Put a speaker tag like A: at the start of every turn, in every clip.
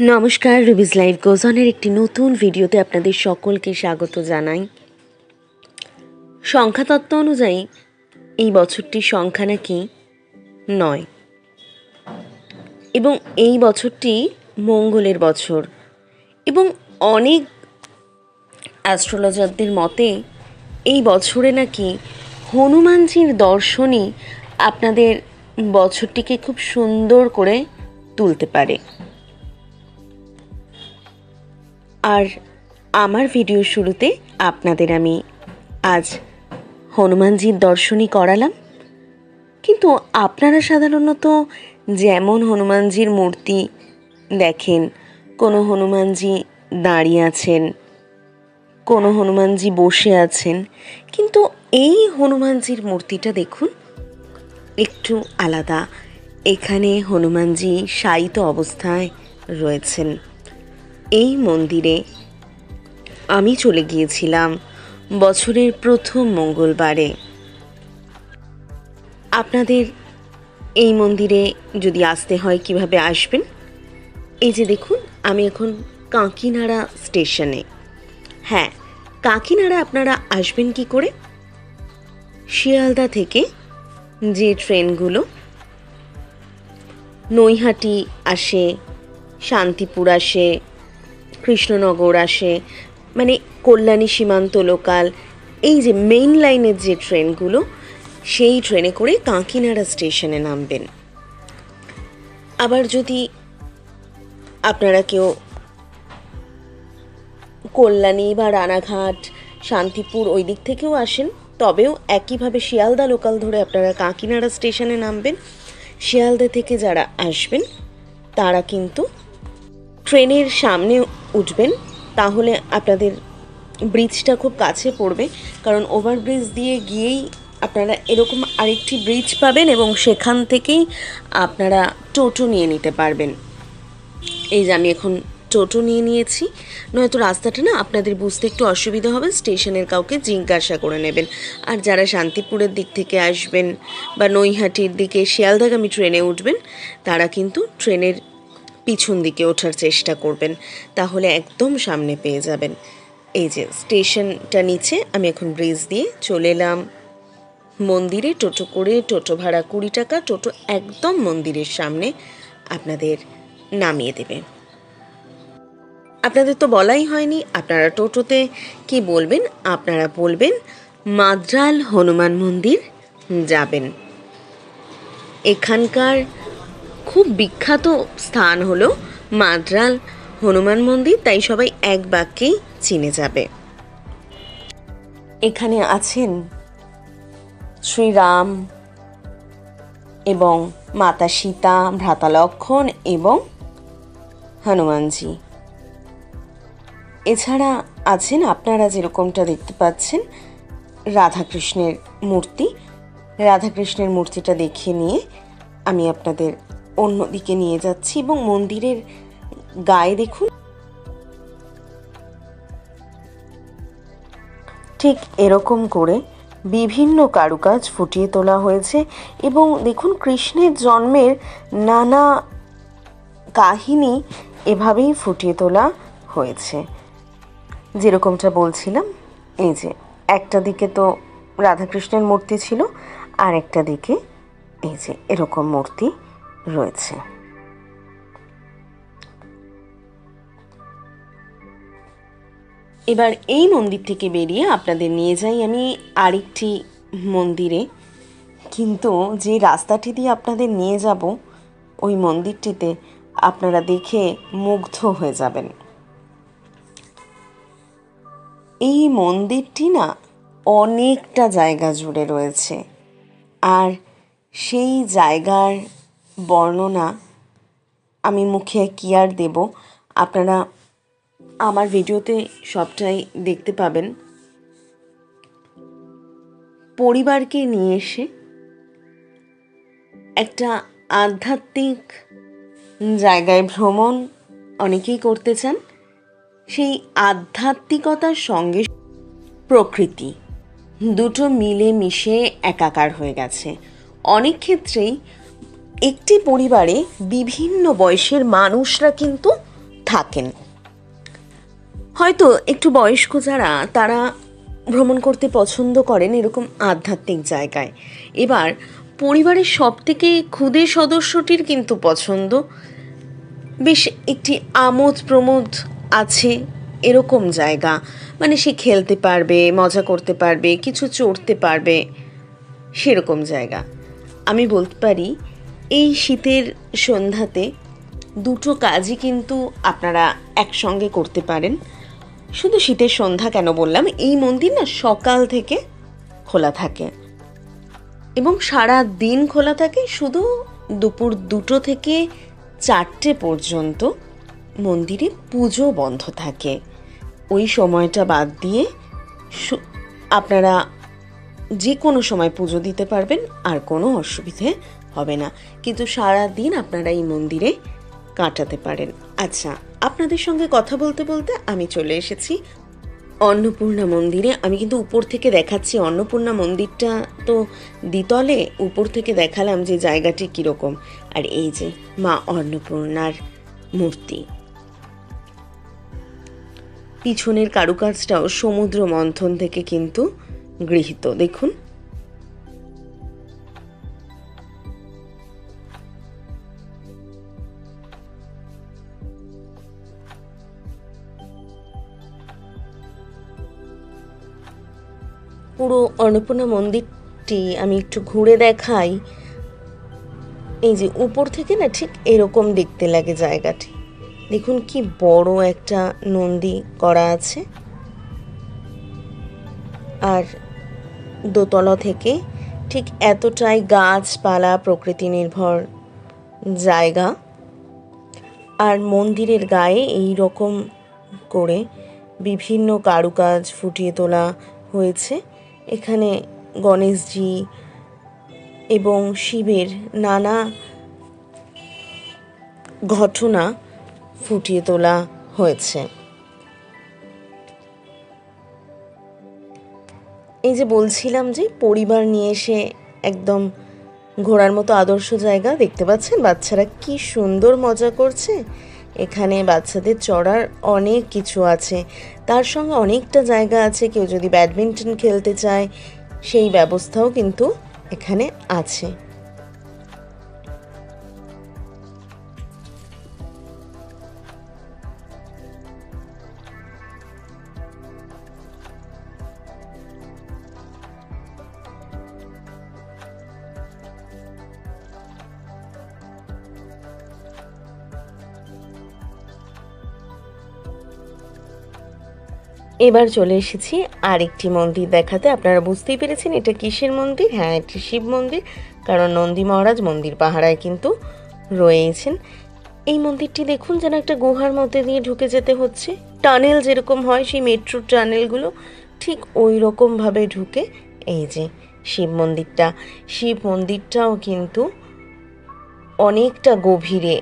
A: নমস্কার Ruby's live গোজনের একটি নতুন ভিডিওতে আপনাদের সকলকে স্বাগত জানাই। সংখ্যাতত্ত্ব অনুযায়ী, এই বছরটির সংখ্যা নাকি নয়। এবং এই বছরটি মঙ্গলের বছর। এবং অনেক অ্যাস্ট্রোলজারদের মতে, এই বছরে নাকি হনুমানজির দর্শনই আপনাদের বছরটিকে খুব সুন্দর করে তুলতে পারে। আর আমার ভিডিও শুরুতে আপনাদের আমি আজ হনুমানজির দর্শনই করালাম। কিন্তু আপনারা সাধারণত যেমন হনুমানজির মূর্তি দেখেন, কোনো হনুমানজি দাঁড়িয়ে আছেন, কোনো হনুমানজি বসে আছেন, কিন্তু এই হনুমানজির মূর্তিটা দেখুন, একটু আলাদা। এখানে হনুমানজি শায়িত অবস্থায় রয়েছেন। এই মন্দিরে আমি চলে গিয়েছিলাম বছরের প্রথম মঙ্গলবারে। আপনাদের এই মন্দিরে যদি আসতে হয়, কীভাবে আসবেন? এই যে দেখুন, আমি এখন কাঁকিনাড়া স্টেশনে। হ্যাঁ কাকিনাড়া আপনারা আসবেন কি করে? শিয়ালদা থেকে যে ট্রেনগুলো নৈহাটি আসে, শান্তিপুর আসে কৃষ্ণনগর আসে মানে কল্যাণী সীমান্ত লোকাল এই যে মেইন লাইনের যে ট্রেনগুলো, সেই ট্রেনে করে কাঁকিনাড়া স্টেশনে নামবেন। আবার যদি আপনারা কেউ কল্যাণী বা রানাঘাট, শান্তিপুর ওই দিক থেকেও আসেন, তবেও একইভাবে শিয়ালদা লোকাল ধরে আপনারা কাঁকিনাড়া স্টেশনে নামবেন। শিয়ালদা থেকে যারা আসবেন, তারা কিন্তু ট্রেনের সামনে উঠবেন, তাহলে আপনাদের ব্রিজটা খুব কাছে পড়বে, কারণ ওভারব্রিজ দিয়ে গিয়েই আপনারা এরকম আরেকটি ব্রিজ পাবেন এবং সেখান থেকেই আপনারা টোটো নিয়ে নিতে পারবেন। এই যে আমি এখন টোটো নিয়ে নিয়েছি, নয়তো রাস্তাটা না আপনাদের বুঝতে একটু অসুবিধা হবে, স্টেশনের কাউকে জিজ্ঞাসা করে নেবেন। আর যারা শান্তিপুরের দিক থেকে আসবেন বা নৈহাটির দিকে শিয়ালদাগামী ট্রেনে উঠবেন, তারা কিন্তু ট্রেনের পিছন দিকে ওঠার চেষ্টা করবেন, তাহলে একদম সামনে পেয়ে যাবেন। এই যে, স্টেশনটা নিচে, আমি এখন ব্রিজ দিয়ে চলে এলাম। মন্দিরে টোটো করে, টোটো ভাড়া কুড়ি টাকা, টোটো একদম মন্দিরের সামনে আপনাদের নামিয়ে দেবে। আপনাদের তো বলাই হয়নি, আপনারা টোটোতে কি বলবেন? আপনারা বলবেন, মাদ্রাল হনুমান মন্দির যাবেন। এখানকার খুব বিখ্যাত স্থান হলো মাদ্রাল। হনুমান মন্দির, তাই সবাই এক বাক্যেই চিনে যাবে। এখানে আছেন শ্রীরাম এবং মাতা সীতা, ভ্রাতা লক্ষণ এবং হনুমানজি। এছাড়া আছেন আপনারা যেরকমটা দেখতে পাচ্ছেন, রাধাকৃষ্ণের মূর্তি। রাধাকৃষ্ণের মূর্তিটা দেখে নিয়ে আমি আপনাদের অন্যদিকে নিয়ে যাচ্ছি এবং মন্দিরের গায়ে দেখুন। ঠিক এরকম করে বিভিন্ন কারুকাজ ফুটিয়ে তোলা হয়েছে এবং দেখুন কৃষ্ণের জন্মের নানা কাহিনী এভাবেই ফুটিয়ে তোলা হয়েছে। যেরকমটা বলছিলাম, এই যে একটা দিকে তো রাধাকৃষ্ণের মূর্তি ছিল আর একটা দিকে এই যে এরকম মূর্তি। রয়েছে। এবার এই মন্দির থেকে বেরিয়ে আপনাদের নিয়ে যাই আমি আরেকটি মন্দিরে। কিন্তু যে রাস্তাটি দিয়ে আপনাদের নিয়ে যাব, ওই মন্দিরটিতে আপনারা দেখে মুগ্ধ হয়ে যাবেন। এই মন্দিরটি না অনেকটা জায়গা জুড়ে রয়েছে। আর সেই জায়গার বর্ণনা আমি মুখে কি আর দেব? আপনারা আমার ভিডিওতে সবটাই দেখতে পাবেন। পরিবারকে নিয়ে এসে একটা আধ্যাত্মিক জায়গায় ভ্রমণ অনেকেই করতে চান। সেই আধ্যাত্মিকতার সঙ্গে প্রকৃতি দুটো মিলে মিশে একাকার হয়ে গেছে। অনেক ক্ষেত্রেই একটি পরিবারে বিভিন্ন বয়সের মানুষরা কিন্তু থাকেন। হয়তো একটু বয়স্ক যারা, তারা ভ্রমণ করতে পছন্দ করেন এরকম আধ্যাত্মিক জায়গায়। এবার পরিবারের সব থেকে ক্ষুদে সদস্যটির কিন্তু পছন্দ। বেশ একটি আমোদ প্রমোদ আছে এরকম জায়গা। মানে সে খেলতে পারবে, মজা করতে পারবে, কিছু চড়তে পারবে, সেরকম জায়গা। আমি বলতে পারি এই শীতের সন্ধ্যাতে দুটো কাজই কিন্তু আপনারা একসঙ্গে করতে পারেন। শুধু শীতের সন্ধ্যা কেন বললাম, এই মন্দির না সকাল থেকে খোলা থাকে এবং সারা দিন খোলা থাকে শুধু দুপুর দুটো থেকে চারটে পর্যন্ত মন্দিরে পুজো বন্ধ থাকে। ওই সময়টা বাদ দিয়ে আপনারা যে কোনো সময় পুজো দিতে পারবেন, আর কোনো অসুবিধে হবে না। কিন্তু সারা দিন আপনারা এই মন্দিরে কাটাতে পারেন। আচ্ছা আপনাদের সঙ্গে কথা বলতে বলতে আমি চলে এসেছি। অন্নপূর্ণা মন্দিরে আমি কিন্তু উপর থেকে দেখাচ্ছি। অন্নপূর্ণা মন্দিরটা তো দ্বিতলে উপর থেকে দেখালাম যে জায়গাটি কীরকম। আর এই যে মা অন্নপূর্ণার মূর্তি। পিছনের কারুকাজটাও সমুদ্র মন্থন থেকে কিন্তু গৃহীত। দেখুন। পুরো অন্নপূর্ণা মন্দিরটি আমি একটু ঘুরে দেখাই। এই যে উপর থেকে না ঠিক এরকম দেখতে লাগে জায়গাটি। দেখুন কি বড় একটা নন্দী করা আছে। আর দোতলা থেকে ঠিক এতটাই গাছপালা, প্রকৃতি নির্ভর জায়গা। আর মন্দিরের গায়ে এই রকম করে বিভিন্ন কারুকাজ ফুটিয়ে তোলা হয়েছে। এখানে গণেশজি এবং শিবের নানা ঘটনা ফুটিয়ে তোলা হয়েছে। এই যে বলছিলাম যে পরিবার নিয়ে এসে একদম ঘোরার মতো আদর্শ জায়গা দেখতে পাচ্ছেন? বাচ্চারা কি সুন্দর মজা করছে। এখানে বাচ্চাদের চড়ার অনেক কিছু আছে। তার সঙ্গে অনেকটা জায়গা আছে, কেউ যদি ব্যাডমিন্টন খেলতে চায়, সেই ব্যবস্থাও কিন্তু এখানে আছে। এবার চলে এসেছি আরেকটি মন্দির দেখাতে। আপনারা বুঝতেই পেরেছেন এটা কিসের মন্দির? হ্যাঁ এটি শিব মন্দির, কারণ নন্দী মহারাজ মন্দির পাহারায় কিন্তু রয়েছেন। এই মন্দিরটি দেখুন, যেন একটা গুহার মধ্যে দিয়ে ঢুকে যেতে হচ্ছে। টানেল যেরকম হয়, সেই মেট্রো টানেলগুলো ঠিক ওই রকমভাবে ঢুকে এই যে শিব মন্দিরটা। শিব মন্দিরটাও কিন্তু অনেকটা গভীরে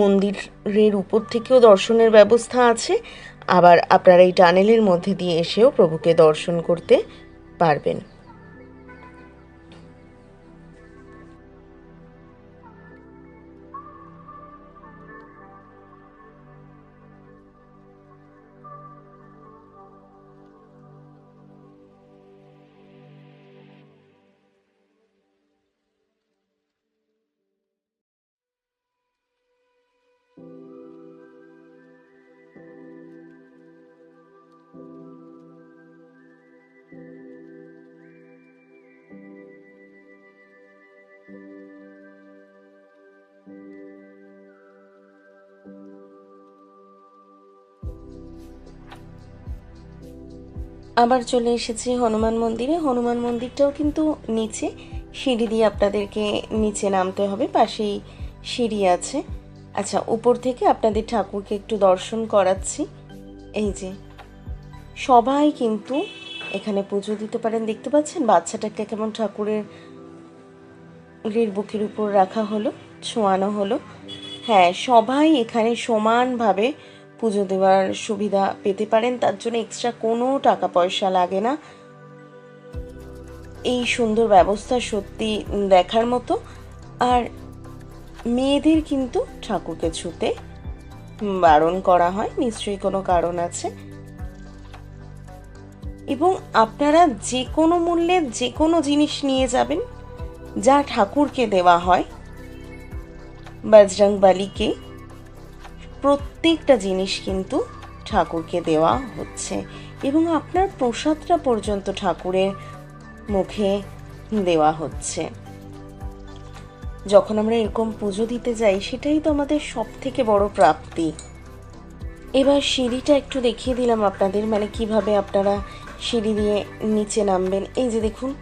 A: মন্দিরের উপর থেকেও দর্শনের ব্যবস্থা আছে। আবার আপনারা এই টানেলের মধ্যে দিয়ে এসেও প্রভুকে দর্শন করতে পারবেন। আবার চলে এসেছি হনুমান মন্দিরে। হনুমান মন্দিরটাও কিন্তু নিচে। সিঁড়ি দিয়ে আপনাদেরকে নিচে নামতে হবে, পাশেই সিঁড়ি আছে। আচ্ছা উপর থেকে আপনাদের ঠাকুরকে একটু দর্শন করাচ্ছি। এই যে, সবাই কিন্তু এখানে পুজো দিতে পারেন। দেখতে পাচ্ছেন? বাচ্চাটাকে কেমন ঠাকুরের এর বুকের উপর রাখা হলো, ছোঁয়ানো হলো। হ্যাঁ সবাই এখানে সমানভাবে পুজো দেওয়ার সুবিধা পেতে পারেন, তার জন্য এক্সট্রা কোনো টাকা পয়সা লাগে না। এই সুন্দর ব্যবস্থা সত্যি দেখার মতো। আর মেয়েদের কিন্তু ঠাকুরকে ছুতে বারণ করা হয়, নিশ্চয়ই কোনো কারণ আছে। এবং আপনারা যে কোনো মূল্যে যে কোনো জিনিস নিয়ে যাবেন, যা ঠাকুরকে দেওয়া হয় বজরং বালিকে প্রত্যেকটা জিনিস কিন্তু ঠাকুরকে দেওয়া হচ্ছে এবং আপনার প্রসাদটা পর্যন্ত ঠাকুরের মুখে দেওয়া হচ্ছে। যখন আমরা এরকম পুজো দিতে যাই, সেটাই তো আমাদের সব থেকে বড় প্রাপ্তি। এবার সিঁড়িটা একটু দেখিয়ে দিলাম আপনাদের মানে কীভাবে আপনারা সিঁড়ি দিয়ে নিচে নামবেন। এই যে দেখুন,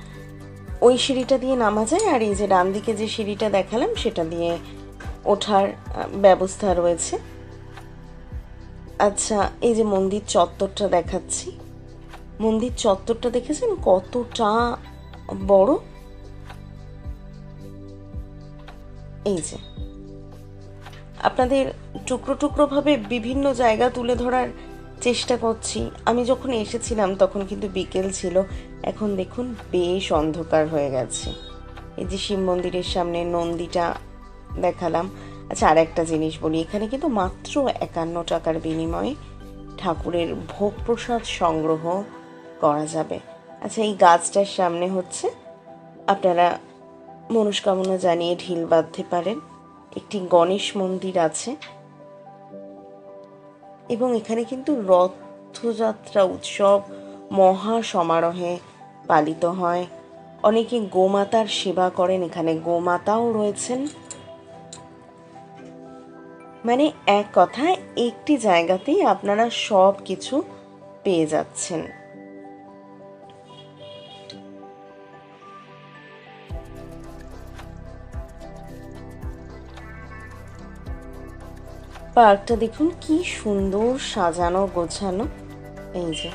A: ওই সিঁড়িটা দিয়ে নামা যায়, আর এই যে ডান দিকে যে সিঁড়িটা দেখালাম, সেটা দিয়ে ওঠার ব্যবস্থা রয়েছে। আচ্ছা এই যে মন্দির চত্বরটা দেখাচ্ছি। মন্দির চত্বরটা দেখেছেন? কতটা বড়? এই যে। আপনাদের টুকরো টুকরো ভাবে বিভিন্ন জায়গা তুলে ধরার চেষ্টা করছি। আমি যখন এসেছিলাম, তখন কিন্তু বিকেল ছিল। এখন দেখুন, বেশ অন্ধকার হয়ে গেছে। এই যে শিব মন্দিরের সামনে নন্দীটা দেখালাম। আচ্ছা আর একটা জিনিস বলি। এখানে কিন্তু মাত্র একান্ন টাকার বিনিময়ে ঠাকুরের ভোগ প্রসাদ সংগ্রহ করা যাবে। আচ্ছা এই গাছটার সামনে হচ্ছে, আপনারা মনস্কামনা জানিয়ে ঢিল বাঁধতে পারেন। একটি গণেশ মন্দির আছে। এবং এখানে কিন্তু রথযাত্রা উৎসব, মহা সমারোহে পালিত হয়। অনেকে গোমাতার সেবা করেন। এখানে গোমাতাও রয়েছেন। মানে এক কথায় একটি জায়গাতেই আপনারা সব কিছু পেয়ে যাচ্ছেন। পার্কটা দেখুন, কি সুন্দর সাজানো, গোছানো। এই যে।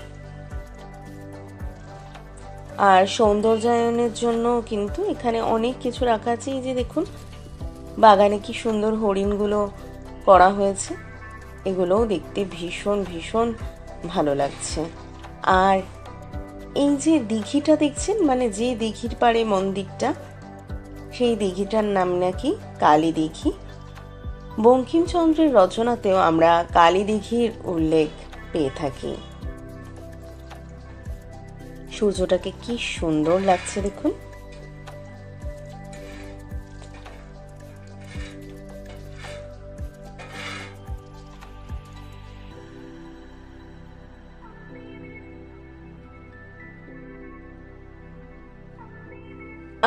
A: আর সৌন্দর্যায়নের জন্য কিন্তু এখানে অনেক কিছু রাখা আছে। এই যে দেখুন, বাগানে কি সুন্দর হরিণগুলো করা হয়েছে। এগুলোও দেখতে ভীষণ ভীষণ ভালো লাগছে। আর এই যে দিঘিটা দেখছেন? মানে যে দিঘির পাড়ে মন্দিরটা, সেই দিঘিটার নাম নাকি কালী দিঘি। বঙ্কিমচন্দ্রের রচনাতেও আমরা কালী দিঘির উল্লেখ পেয়ে থাকি। সূর্যটাকে কি সুন্দর লাগছে দেখুন।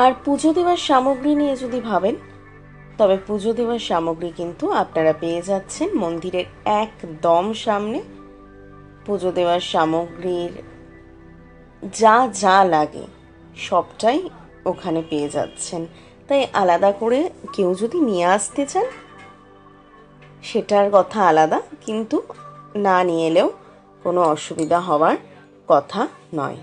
A: আর পুজো দেওয়ার সামগ্রী নিয়ে যদি ভাবেন, তবে পুজো দেওয়ার সামগ্রী কিন্তু আপনারা পেয়ে যাচ্ছেন মন্দিরের একদম সামনে। পুজো দেওয়ার সামগ্রীর যা যা লাগে, সবটাই ওখানে পেয়ে যাচ্ছেন। তাই আলাদা করে কেউ যদি নিয়ে আসতে চান, সেটার কথা আলাদা, কিন্তু না নিয়ে এলেও কোনো অসুবিধা হওয়ার কথা নয়।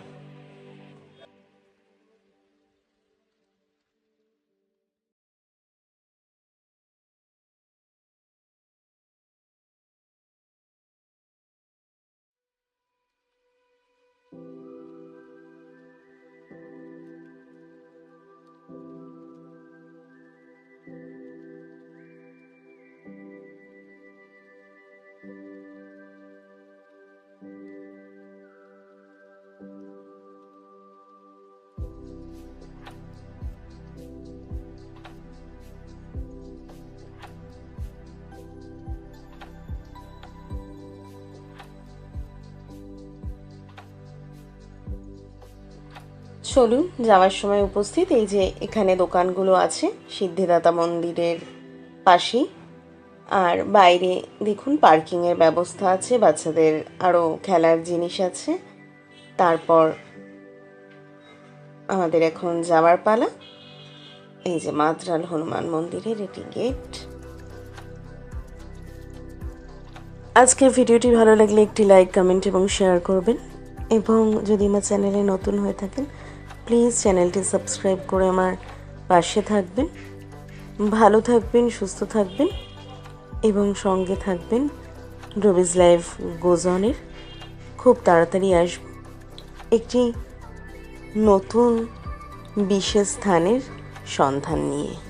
A: চলুন, যাওয়ার সময় উপস্থিত এই যে এখানে দোকানগুলো আছে, সিদ্ধিদাতা মন্দিরের পাশেই। আর বাইরে দেখুন, পার্কিংয়ের ব্যবস্থা আছে, বাচ্চাদের আরও খেলার জিনিস আছে। তারপর আমাদের এখন যাওয়ার পালা। এই যে মাদ্রাল হনুমান মন্দিরের এটি গেট। আজকের ভিডিওটি ভালো লাগলে একটি লাইক, কমেন্ট এবং শেয়ার করবেন। এবং যদি আমার চ্যানেলে নতুন হয়ে থাকেন প্লিজ চ্যানেলটি সাবস্ক্রাইব করে আমার পাশে থাকবেন। ভালো থাকবেন, সুস্থ থাকবেন এবং সঙ্গে থাকবেন। রবিজ লাইভ গোজনের খুব তাড়াতাড়ি আসব। একটি নতুন বিশেষ স্থানের সন্ধান নিয়ে।